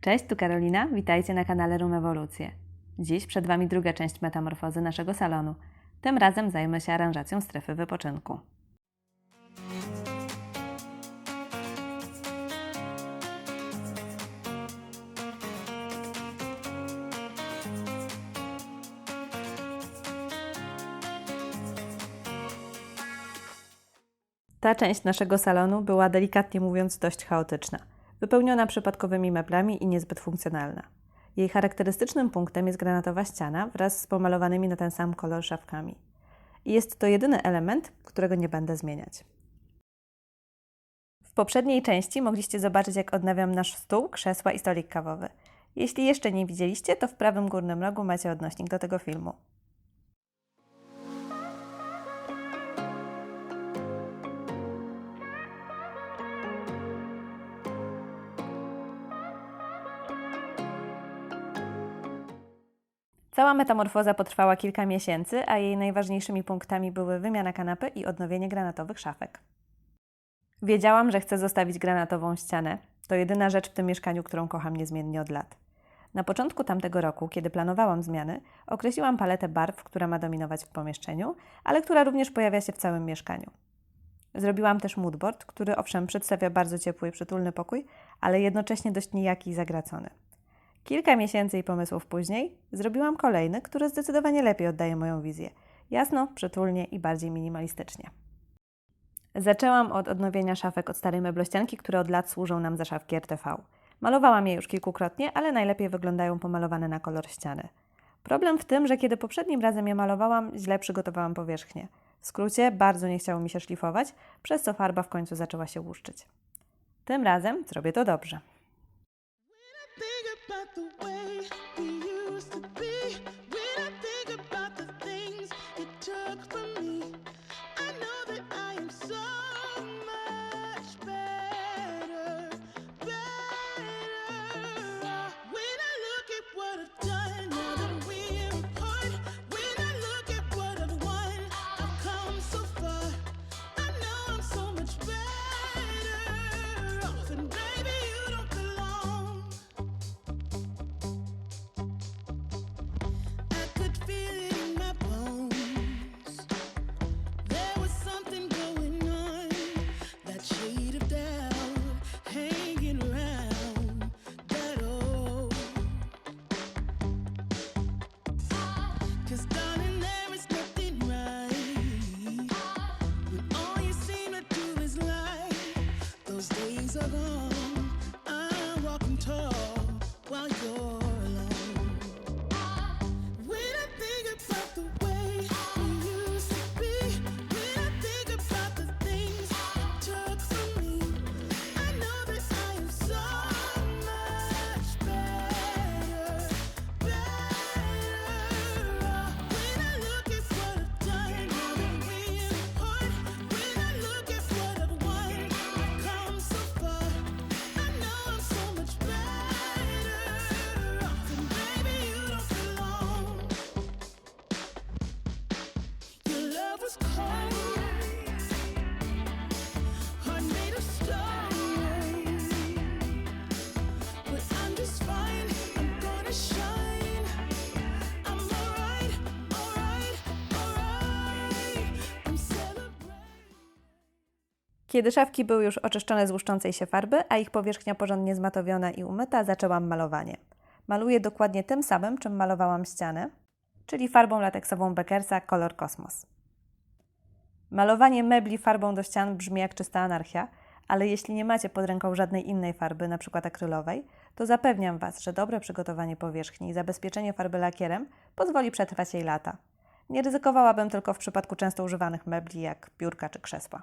Cześć, tu Karolina, witajcie na kanale Room Ewolucje. Dziś przed Wami druga część metamorfozy naszego salonu. Tym razem zajmę się aranżacją strefy wypoczynku. Ta część naszego salonu była delikatnie mówiąc dość chaotyczna, wypełniona przypadkowymi meblami i niezbyt funkcjonalna. Jej charakterystycznym punktem jest granatowa ściana wraz z pomalowanymi na ten sam kolor szafkami. I jest to jedyny element, którego nie będę zmieniać. W poprzedniej części mogliście zobaczyć, jak odnawiam nasz stół, krzesła i stolik kawowy. Jeśli jeszcze nie widzieliście, to w prawym górnym rogu macie odnośnik do tego filmu. Cała metamorfoza potrwała kilka miesięcy, a jej najważniejszymi punktami były wymiana kanapy i odnowienie granatowych szafek. Wiedziałam, że chcę zostawić granatową ścianę. To jedyna rzecz w tym mieszkaniu, którą kocham niezmiennie od lat. Na początku tamtego roku, kiedy planowałam zmiany, określiłam paletę barw, która ma dominować w pomieszczeniu, ale która również pojawia się w całym mieszkaniu. Zrobiłam też moodboard, który owszem przedstawia bardzo ciepły i przytulny pokój, ale jednocześnie dość nijaki i zagracony. Kilka miesięcy i pomysłów później zrobiłam kolejny, który zdecydowanie lepiej oddaje moją wizję. Jasno, przytulnie i bardziej minimalistycznie. Zaczęłam od odnowienia szafek od starej meblościanki, które od lat służą nam za szafki RTV. Malowałam je już kilkukrotnie, ale najlepiej wyglądają pomalowane na kolor ściany. Problem w tym, że kiedy poprzednim razem je malowałam, źle przygotowałam powierzchnię. W skrócie, bardzo nie chciało mi się szlifować, przez co farba w końcu zaczęła się łuszczyć. Tym razem zrobię to dobrze. Kiedy szafki były już oczyszczone z łuszczącej się farby, a ich powierzchnia porządnie zmatowiona i umyta, zaczęłam malowanie. Maluję dokładnie tym samym, czym malowałam ścianę, czyli farbą lateksową Beckersa kolor kosmos. Malowanie mebli farbą do ścian brzmi jak czysta anarchia, ale jeśli nie macie pod ręką żadnej innej farby, np. akrylowej, to zapewniam Was, że dobre przygotowanie powierzchni i zabezpieczenie farby lakierem pozwoli przetrwać jej lata. Nie ryzykowałabym tylko w przypadku często używanych mebli jak biurka czy krzesła.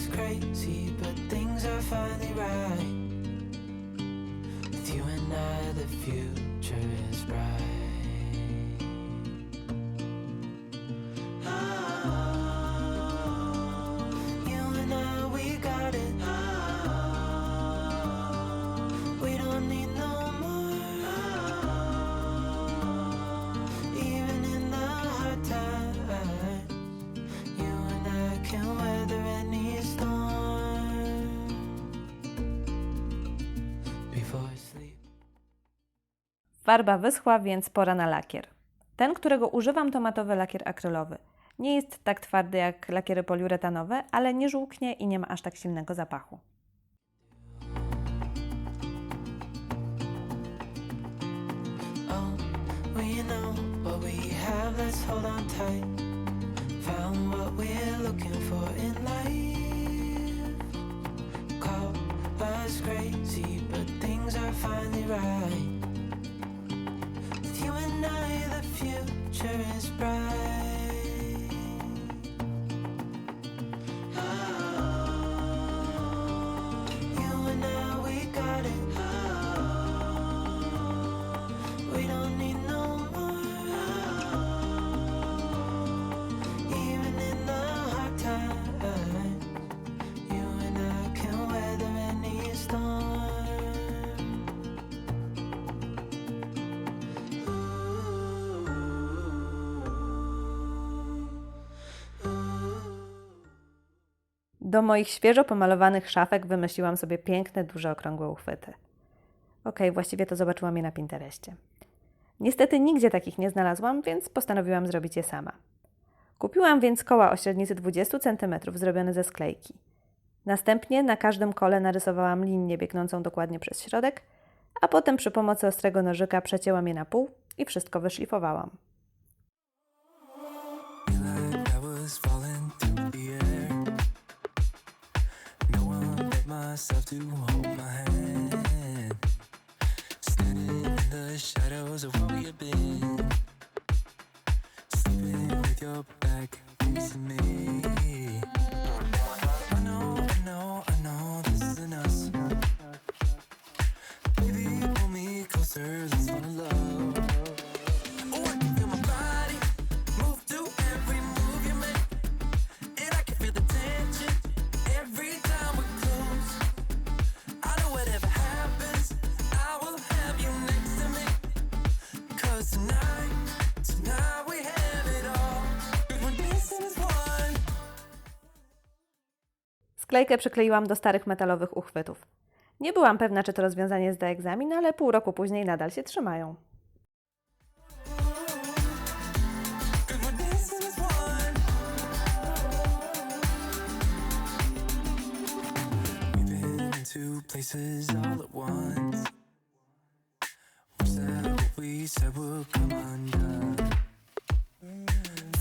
us crazy, but things are finally right. With you and I, the future Farba wyschła, więc pora na lakier. Ten, którego używam, to matowy lakier akrylowy. Nie jest tak twardy jak lakiery poliuretanowe, ale nie żółknie i nie ma aż tak silnego zapachu. Oh. Found what we're Do moich świeżo pomalowanych szafek wymyśliłam sobie piękne, duże, okrągłe uchwyty. Okej, właściwie to zobaczyłam je na Pinterestie. Niestety nigdzie takich nie znalazłam, więc postanowiłam zrobić je sama. Kupiłam więc koła o średnicy 20 cm zrobione ze sklejki. Następnie na każdym kole narysowałam linię biegnącą dokładnie przez środek, a potem przy pomocy ostrego nożyka przecięłam je na pół i wszystko wyszlifowałam. Myself to hold my hand. Sklejkę przykleiłam do starych metalowych uchwytów. Nie byłam pewna, czy to rozwiązanie zda egzamin, ale pół roku później nadal się trzymają.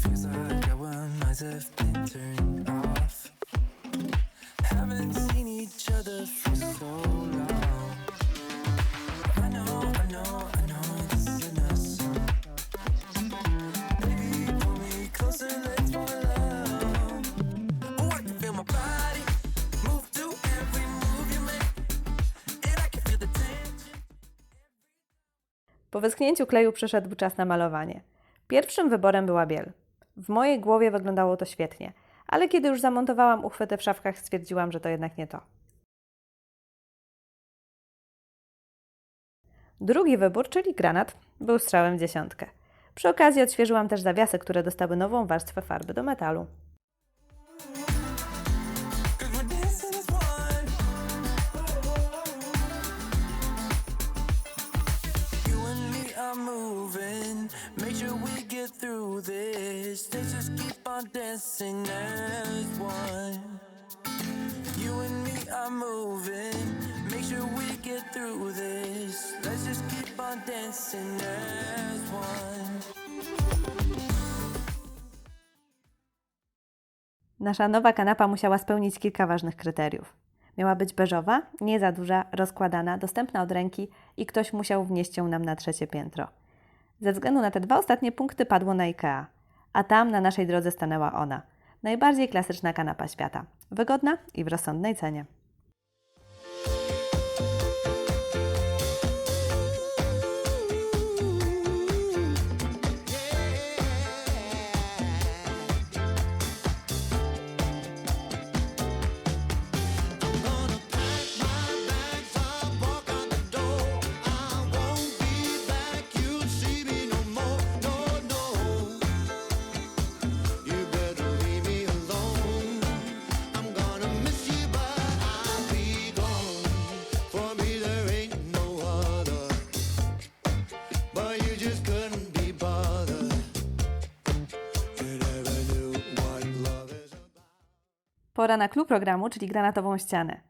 Feels like our minds have been turned Po wyschnięciu kleju przyszedł czas na malowanie. Pierwszym wyborem była biel. W mojej głowie wyglądało to świetnie, ale kiedy już zamontowałam uchwyty w szafkach, stwierdziłam, że to jednak nie to. Drugi wybór, czyli granat, był strzałem w dziesiątkę. Przy okazji odświeżyłam też zawiasy, które dostały nową warstwę farby do metalu. On dancing as one. You and me are moving. Make sure we get through this. Let's just keep on dancing as one. Nasza nowa kanapa musiała spełnić kilka ważnych kryteriów. Miała być beżowa, nie za duża, rozkładana, dostępna od ręki i ktoś musiał wnieść ją nam na trzecie piętro. Ze względu na te dwa ostatnie punkty padło na IKEA, a tam na naszej drodze stanęła ona. Najbardziej klasyczna kanapa świata. Wygodna i w rozsądnej cenie. Pora na clue programu, czyli granatową ścianę.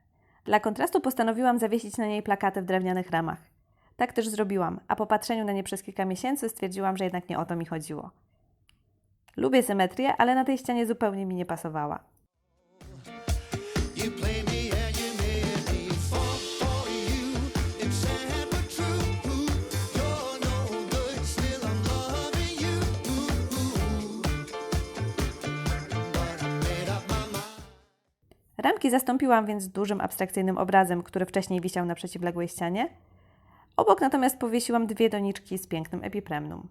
Dla kontrastu postanowiłam zawiesić na niej plakaty w drewnianych ramach. Tak też zrobiłam, a po patrzeniu na nie przez kilka miesięcy stwierdziłam, że jednak nie o to mi chodziło. Lubię symetrię, ale na tej ścianie zupełnie mi nie pasowała. Ramki zastąpiłam więc dużym abstrakcyjnym obrazem, który wcześniej wisiał na przeciwległej ścianie. Obok natomiast powiesiłam dwie doniczki z pięknym epipremnum.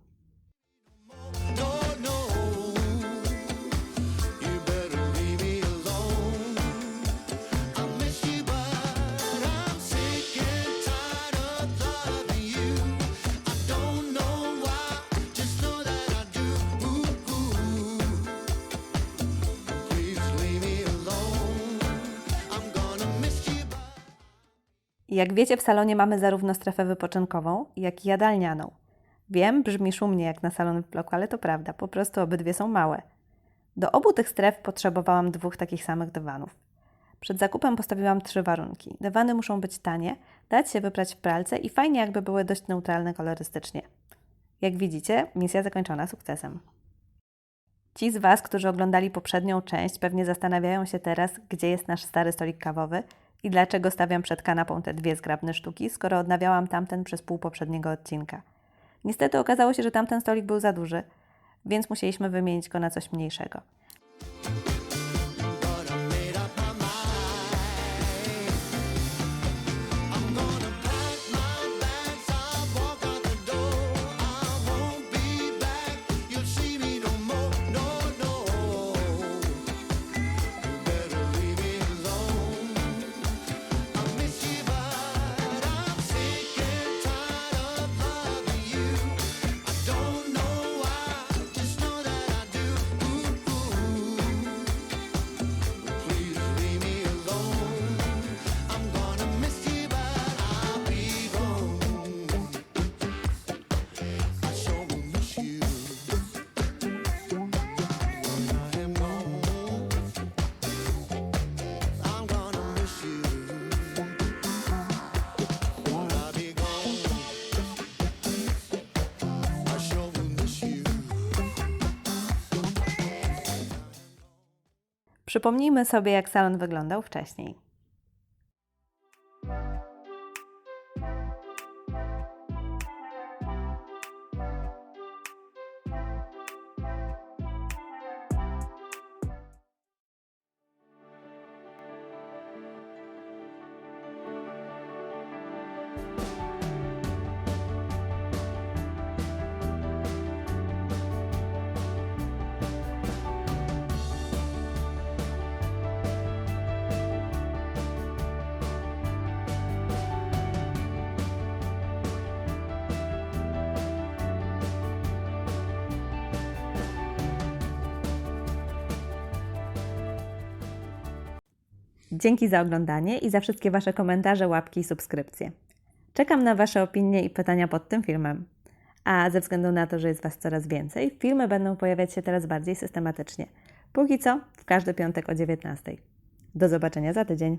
Jak wiecie, w salonie mamy zarówno strefę wypoczynkową, jak i jadalnianą. Wiem, brzmi szumnie jak na salon w bloku, ale to prawda, po prostu obydwie są małe. Do obu tych stref potrzebowałam dwóch takich samych dywanów. Przed zakupem postawiłam trzy warunki. Dywany muszą być tanie, dać się wyprać w pralce i fajnie jakby były dość neutralne kolorystycznie. Jak widzicie, misja zakończona sukcesem. Ci z Was, którzy oglądali poprzednią część, pewnie zastanawiają się teraz, gdzie jest nasz stary stolik kawowy i dlaczego stawiam przed kanapą te dwie zgrabne sztuki, skoro odnawiałam tamten przez pół poprzedniego odcinka. Niestety okazało się, że tamten stolik był za duży, więc musieliśmy wymienić go na coś mniejszego. Przypomnijmy sobie, jak salon wyglądał wcześniej. Dzięki za oglądanie i za wszystkie Wasze komentarze, łapki i subskrypcje. Czekam na Wasze opinie i pytania pod tym filmem. A ze względu na to, że jest Was coraz więcej, filmy będą pojawiać się teraz bardziej systematycznie. Póki co, w każdy piątek o 19. Do zobaczenia za tydzień.